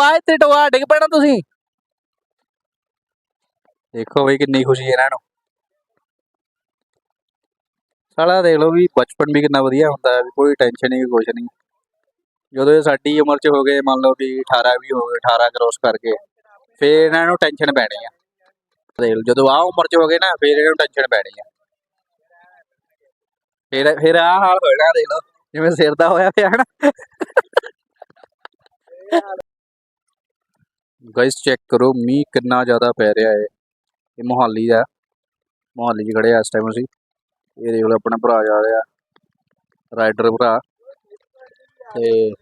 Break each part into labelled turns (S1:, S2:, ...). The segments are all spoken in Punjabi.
S1: ਟੋਆ ਇੱਥੇ ਟੋਆ ਡਿੱਗ ਪੈਣਾ ਤੁਸੀਂ। ਦੇਖੋ ਬਈ ਕਿੰਨੀ ਖੁਸ਼ੀ ਹੈ ਇਹਨਾਂ ਨੂੰ। ਸਾਲਾ ਦੇਖ ਲਓ ਵੀ ਬਚਪਨ ਵੀ ਕਿੰਨਾ ਵਧੀਆ ਹੁੰਦਾ ਹੈ ਕੋਈ ਟੈਨਸ਼ਨ ਨਹੀਂ ਕੁਝ ਨਹੀਂ। ਜਦੋਂ ਇਹ ਸਾਡੀ ਉਮਰ 'ਚ ਹੋ ਗਏ, ਮੰਨ ਲਓ ਵੀ 18 ਵੀ ਹੋ ਗਏ 18 ਕ੍ਰੋਸ ਕਰਕੇ, ਫੇਰ ਇਹਨਾਂ ਨੂੰ ਟੈਨਸ਼ਨ ਪੈਣੀ ਆ। ਦੇਖ ਲਓ, ਜਦੋਂ ਆਹ ਉਮਰ 'ਚ ਹੋ ਗਏ ਨਾ, ਫੇਰ ਇਹਨਾਂ ਨੂੰ ਟੈਨਸ਼ਨ ਪੈਣੀ ਆ। ਫਿਰ ਫਿਰ ਆਹ ਹਾਲ ਹੋਣਾ ਦੇਖ ਲਓ, ਜਿਵੇਂ ਸਿਰ ਦਾ ਹੋਇਆ ਪਿਆ ਨਾ। ਗਾਇਸ ਚੈੱਕ ਕਰੋ, ਮੀਂਹ ਕਿੰਨਾ ਜ਼ਿਆਦਾ ਪੈ ਰਿਹਾ ਹੈ ਇਹ ਮੋਹਾਲੀ ਦਾ, ਮੋਹਾਲੀ 'ਚ ਖੜੇ ਆ ਇਸ ਟਾਈਮ ਅਸੀਂ। ਇਹ ਦੇਖ ਆਪਣਾ ਭਰਾ ਜਾ ਰਿਹਾ ਰਾਈਡਰ ਭਰਾ। ਤੇ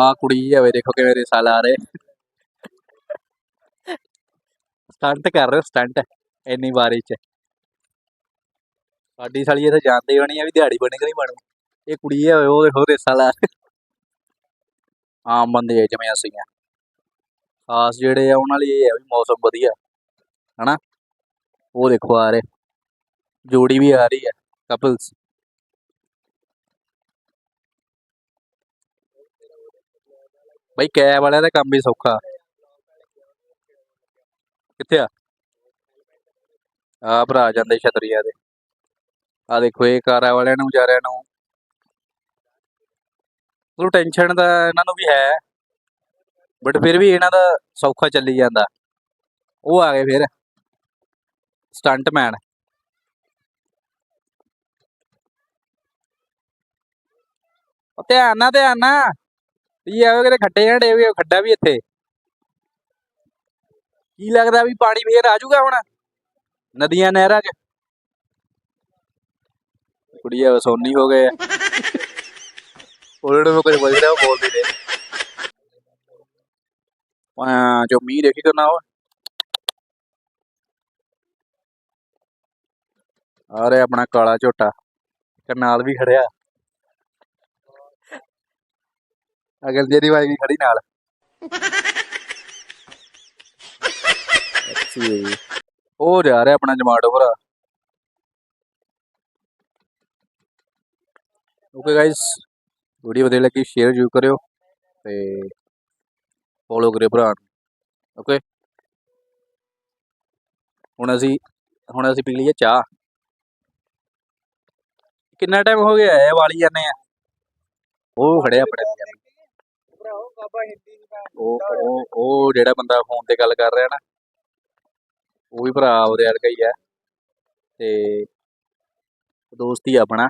S1: ਆ ਕੁੜੀ ਆ ਵੇ ਦੇਖੋ ਕਿਵੇਂ ਰੇਸਾ ਲਾ ਰਹੇ। ਸਟੰਟ ਕਰ ਰਹੇ ਸਟੰਟ ਇੰਨੀ ਵਾਰੀ 'ਚ। ਸਾਡੀ ਸਾਲੀ ਇੱਥੇ ਜਾਂਦੇ ਹੋਣੀ ਆ ਵੀ ਦਿਹਾੜੀ ਬਣੇ ਕਿ ਨਹੀਂ ਬਣੂ ਇਹ ਕੁੜੀ ਆ, ਉਹ ਦੇਖੋ ਰਿਸਾ ਲਾ ਰਹੇ। ਆਮ ਬੰਦੇ ਜਿਵੇਂ ਅਸੀਂ ਆ। ਖਾਸ ਜਿਹੜੇ ਆ, ਉਹਨਾਂ ਲਈ ਇਹ ਆ ਵੀ ਮੌਸਮ ਵਧੀਆ। ਹਨਾ? ਉਹ ਦੇਖੋ ਆ ਰਹੇ। ਜੋੜੀ ਵੀ ਆ ਰਹੀ ਹੈ ਕਪਲਸ ਬਈ ਕੈਬ ਵਾਲਿਆਂ ਦਾ ਕੰਮ ਵੀ ਸੌਖਾ। ਕਿੱਥੇ ਆ? ਆ ਭਰਾ ਜਾਂਦੇ ਛਤਰੀਆ ਦੇ ਆ ਦੇਖੋ, ਇਹ ਕਾਰਾਂ ਵਾਲਿਆਂ ਨੂੰ, ਵਿਚਾਰਿਆਂ ਨੂੰ। ਉਹ ਟੈਨਸ਼ਨ ਦਾ ਇਹਨਾਂ ਨੂੰ ਵੀ ਹੈ। ਬਟ ਫਿਰ ਵੀ ਇਹਨਾਂ ਦਾ ਸੌਖਾ ਚੱਲੀ ਜਾਂਦਾ। ਉਹ ਆ ਗਏ ਫਿਰ। ਸਟੰਟਮੈਨ ਧਿਆਨ ਨਾਲ ਧਿਆਨ ਨਾਲ। ਇਹ ਆਵੇ ਕਿਤੇ ਖੱਡੇ ਹੜੇ ਵੀ ਖੱਡਾ ਵੀ ਇੱਥੇ। ਕੀ ਲੱਗਦਾ ਵੀ ਪਾਣੀ ਫੇਰ ਆ ਜਾਊਗਾ ਹੁਣ? ਨਦੀਆਂ, ਨਹਿਰਾਂ 'ਚ। ਕੁੜੀਆ ਸੋਨੀ ਹੋ ਗਏ। ਉਹਨਾਂ ਨੂੰ ਕੁਝ ਬੋਲ ਉਹ ਬੋਲਦੀ ਰਹੇ। ਆ ਜੋ ਮੀਂਹ ਦੇਖੀ ਕਰਨਾ ਉਹ ਆ ਰਿਹਾ ਆਪਣਾ ਕਾਲਾ ਝੋਟਾ ਕਰਨਾਲ ਵੀ ਖੜਿਆ। ਅਗਲ ਜਿਹੜੀ ਵਾਈ ਵੀ ਖੜੀ ਨਾਲ। ਅੱਛੀ ਉਹ ਜਾ ਰਿਹਾ ਆਪਣਾ ਜਮਾਟੋ ਭਰਾ। ਓਕੇ ਗਾਇਸ ਵੀਡੀਓ ਵਧੀਆ ਲੱਗੀ ਸ਼ੇਅਰ ਜ਼ਰੂਰ ਕਰਿਓ। ਤੇ ਫੋਲੋ ਕਰਿਓ ਭਰਾ ਨੂੰ ਓਕੇ ਹੁਣ ਅਸੀਂ ਹੁਣ ਅਸੀਂ ਪੀ ਲਈਏ ਚਾਹ। ਕਿੰਨਾ ਟਾਈਮ ਹੋ ਗਿਆ ਇਹ ਵਾਲੀ ਜਾਂਦੇ ਆ? ਉਹ ਖੜਿਆ ਆਪਣੇ ਉਹ ਉਹ ਉਹ ਜਿਹੜਾ ਬੰਦਾ ਫੋਨ ਤੇ ਗੱਲ ਕਰ ਰਿਹਾ ਨਾ, ਉਹ ਵੀ ਭਰਾ ਉਹਦੇ ਵਰਗਾ ਹੀ ਆ। ਤੇ ਦੋਸਤ ਹੀ ਆਪਣਾ।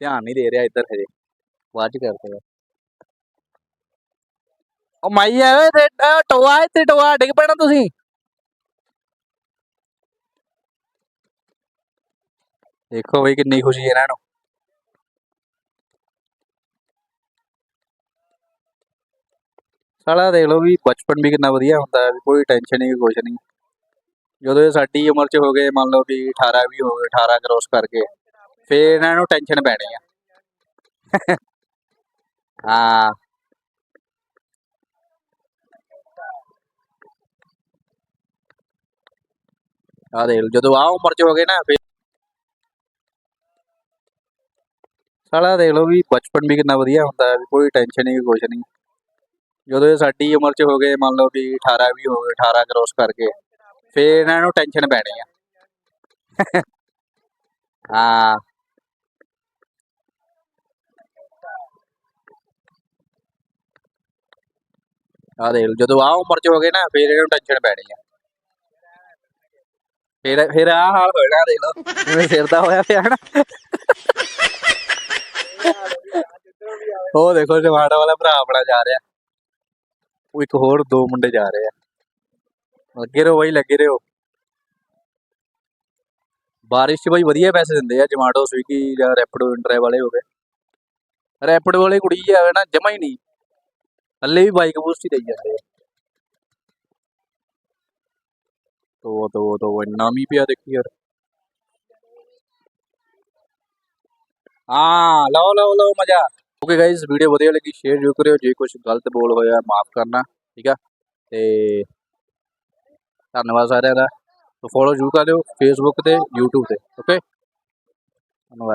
S1: ਧਿਆਨ ਨਹੀਂ ਦੇ ਰਿਹਾ ਇੱਧਰ ਹਜੇ। ਬਾਅਦ ਚ ਕਰਦੇ ਆ। ਉਹ ਮਾਈ ਆ ਓਏ ਤੇ, ਅਹ, ਟੋਆ ਇੱਥੇ ਟੋਆ, ਡਿੱਗ ਪੈਣਾ ਤੁਸੀਂ। ਦੇਖੋ ਬਈ ਕਿੰਨੀ ਖੁਸ਼ੀ ਹੈ ਇਹਨਾਂ ਨੂੰ। ਸਾਲਾ ਦੇਖ ਲਓ ਵੀ ਬਚਪਨ ਵੀ ਕਿੰਨਾ ਵਧੀਆ ਹੁੰਦਾ ਹੈ ਵੀ ਕੋਈ ਟੈਨਸ਼ਨ ਨਹੀਂ ਕੁਝ ਨਹੀਂ ਜਦੋਂ ਇਹ ਸਾਡੀ ਉਮਰ 'ਚ ਹੋ ਗਏ, ਮੰਨ ਲਓ ਵੀ 18 ਵੀ ਹੋ ਗਏ 18 ਕ੍ਰੋਸ ਕਰਕੇ, ਫੇਰ ਇਹਨਾਂ ਨੂੰ ਟੈਨਸ਼ਨ ਪੈਣੀ ਆ। ਹਾਂ। ਆ ਦੇਖ ਲਓ, ਜਦੋਂ ਆ ਉਮਰ 'ਚ ਹੋ ਗਏ ਨਾ ਫੇਰ ਸਾਲਾ ਦੇਖ ਲਓ ਵੀ ਬਚਪਨ ਵੀ ਕਿੰਨਾ ਵਧੀਆ ਹੁੰਦਾ ਹੈ ਕੋਈ ਟੈਨਸ਼ਨ ਨਹੀਂ ਕੁਝ ਨਹੀਂ। ਜਦੋਂ ਇਹ ਸਾਡੀ ਉਮਰ 'ਚ ਹੋ ਗਏ ਮੰਨ ਲਓ ਵੀ 18 ਵੀ ਹੋ ਗਏ 18 ਕ੍ਰੋਸ ਕਰਕੇ ਫੇਰ ਇਹਨਾਂ ਨੂੰ ਟੈਨਸ਼ਨ ਪੈਣੀ ਆ। ਹਾਂ। ਆ ਦੇਖ ਲਓ, ਜਦੋਂ ਆ ਉਮਰ 'ਚ ਹੋ ਗਏ ਨਾ ਫੇਰ ਇਹਨਾਂ ਨੂੰ ਟੈਨਸ਼ਨ ਪੈਣੀ ਆ। ਫਿਰ ਫਿਰ ਆ ਹਾਲ ਹੋਣਾ ਦੇਖ ਲਓ। ਜਿਵੇਂ ਸਿਰ ਦਾ ਹੋਇਆ ਪਿਆ ਨਾ। ਉਹ ਦੇਖੋ ਜਮਾਟਾ ਵਾਲਾ ਭਰਾ ਆਪਣਾ ਜਾ ਰਿਹਾ। ਉਹ ਇੱਕ ਹੋਰ ਦੋ ਮੁੰਡੇ ਜਾ ਰਹੇ ਆ। ਲੱਗੇ ਰਹੋ ਬਾਈ, ਲੱਗੇ ਰਹੋ। ਬਾਰਿਸ਼ 'ਚ ਬਾਈ ਵਧੀਆ ਪੈਸੇ ਦਿੰਦੇ ਆ, ਜਮਾਟੋ, ਸਵੀਗੀ ਜਾਂ ਰੈਪਿਡੋ ਇੰਟਰੇ ਵਾਲੇ ਹੋ ਗਏ। ਰੈਪਿਡੋ ਵਾਲੇ ਕੁੜੀ ਆਵੇ ਨਾ ਜਮਾ ਹੀ ਨਹੀਂ। ਹੱਲੇ ਵੀ ਬਾਈਕ ਬੂਸਟ ਹੀ ਦੇਈ ਜਾਂਦੇ ਆ। ਤੋ ਤੋ ਤੋ ਇੰਨਾ ਮੀਂਹ ਪਿਆ ਦੇਖੀ ਯਾਰ ਹਾਂ ਲਓ ਲਓ ਲਓ ਮਜ਼ਾ ਓਕੇ ਗਾਇਸ ਵੀਡੀਓ ਵਧੀਆ ਲੱਗੀ ਸ਼ੇਅਰ ਜ਼ਰੂਰ ਕਰਿਓ ਜੇ ਕੁਝ ਗਲਤ ਬੋਲ ਹੋਇਆ ਮਾਫ ਕਰਨਾ ਠੀਕ ਆ ਤੇ ਧੰਨਵਾਦ ਸਾਰਿਆਂ ਦਾ ਸੋ ਫੋਲੋ ਜ਼ਰੂਰ ਕਰ ਦਿਓ ਫੇਸਬੁੱਕ ਤੇ YouTube ਤੇ ਓਕੇ ਧੰਨਵਾਦ